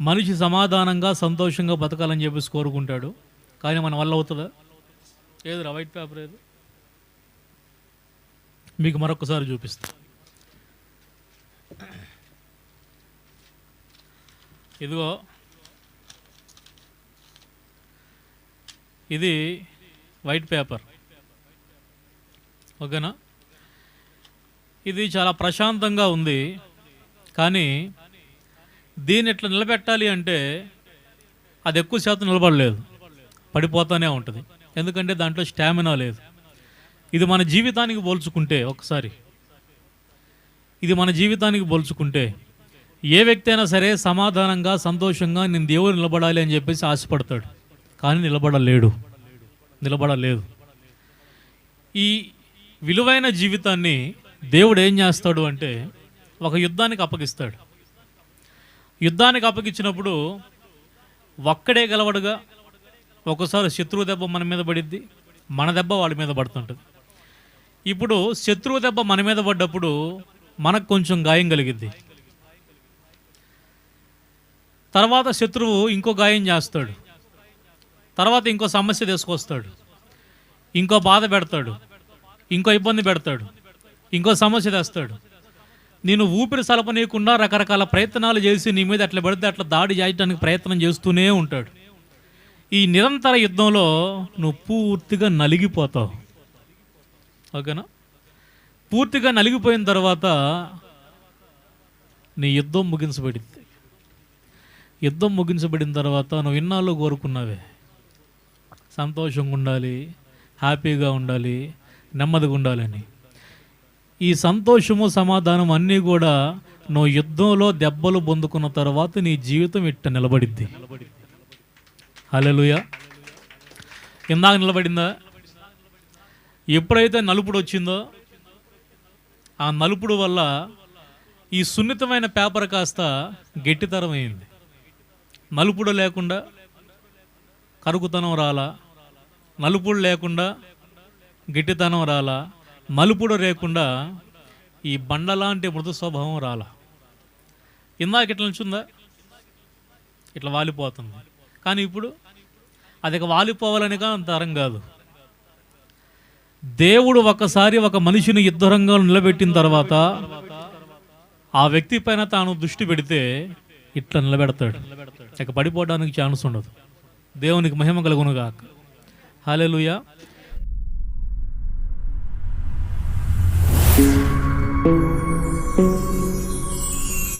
మనిషి సమాధానంగా సంతోషంగా బతకాలని చెప్పేసి కోరుకుంటాడు. కానీ మన వల్ల అవుతుందా? ఏదిరా వైట్ పేపర్ ఏది? మీకు మరొకసారి చూపిస్తా. ఇదిగో. ఇది వైట్ పేపర్. ఓకేనా? ఇది చాలా ప్రశాంతంగా ఉంది. కానీ దీన్ని ఇట్లా నిలబెట్టాలి అంటే అది ఎక్కువ శాతం నిలబడలేదు. పడిపోతూనే ఉంటుంది. ఎందుకంటే దాంట్లో స్టామినా లేదు. ఇది మన జీవితానికి పోల్చుకుంటే ఒకసారి. ఇది మన జీవితానికి పోల్చుకుంటే ఏ వ్యక్తి అయినా సరే సమాధానంగా సంతోషంగా నేను దేవుడు నిలబడాలి అని చెప్పేసి ఆశపడతాడు. కానీ నిలబడలేడు. నిలబడలేదు. ఈ విలువైన జీవితాన్ని దేవుడు ఏం చేస్తాడు అంటే ఒక యుద్ధానికి అప్పగిస్తాడు. యుద్ధానికి అప్పగించినప్పుడు ఒక్కడే గెలవడుగా ఒకసారి శత్రువు దెబ్బ మన మీద పడిద్ది మన దెబ్బ వాళ్ళ మీద పడుతుంటుంది. ఇప్పుడు శత్రువు దెబ్బ మన మీద పడ్డప్పుడు మనకు కొంచెం గాయం కలిగిద్ది. తర్వాత శత్రువు ఇంకో గాయం చేస్తాడు. తర్వాత ఇంకో సమస్య తీసుకొస్తాడు. ఇంకో బాధ పెడతాడు. ఇంకో ఇబ్బంది పెడతాడు. ఇంకో సమస్య తెస్తాడు. నేను ఊపిరి సలపనీయకుండా రకరకాల ప్రయత్నాలు చేసి నీ మీద అట్లా పడితే అట్లా దాడి చేయడానికి ప్రయత్నం చేస్తూనే ఉంటాడు. ఈ నిరంతర యుద్ధంలో నువ్వు పూర్తిగా నలిగిపోతావు. ఓకేనా? పూర్తిగా నలిగిపోయిన తర్వాత నీ యుద్ధం ముగించబడింది. యుద్ధం ముగించబడిన తర్వాత నువ్వు ఇన్నాళ్ళు కోరుకున్నావే. సంతోషంగా ఉండాలి హ్యాపీగా ఉండాలి నెమ్మదిగా ఉండాలని. ఈ సంతోషము సమాధానం అన్నీ కూడా నువ్వు యుద్ధంలో దెబ్బలు పొందుకున్న తర్వాత నీ జీవితం ఇట్ట నిలబడిద్ది. హల్లెలూయా. ఇందాక నిలబడిందా? ఎప్పుడైతే నలుపుడు వచ్చిందో ఆ నలుపుడు వల్ల ఈ సున్నితమైన పేపర్ కాస్త గట్టితరం అయింది. నలుపుడు లేకుండా కరుకుతనం రాలా. నలుపుడు లేకుండా గట్టితనం రాలా. మలుపుడు లేకుండా ఈ బండలాంటి మృదు స్వభావం రాల. ఇందాక ఇట్లా నుంచుందా? ఇట్లా వాలిపోతుంది. కానీ ఇప్పుడు అది ఇక వాలిపోవాలనిగా అంత తరం కాదు. దేవుడు ఒకసారి ఒక మనిషిని యుద్ధరంగా నిలబెట్టిన తర్వాత ఆ వ్యక్తి పైన తాను దృష్టి పెడితే ఇట్లా నిలబెడతాడు. ఇక పడిపోవడానికి ఛాన్స్ ఉండదు. దేవునికి మహిమ కలుగునుగాక హాలేలుయా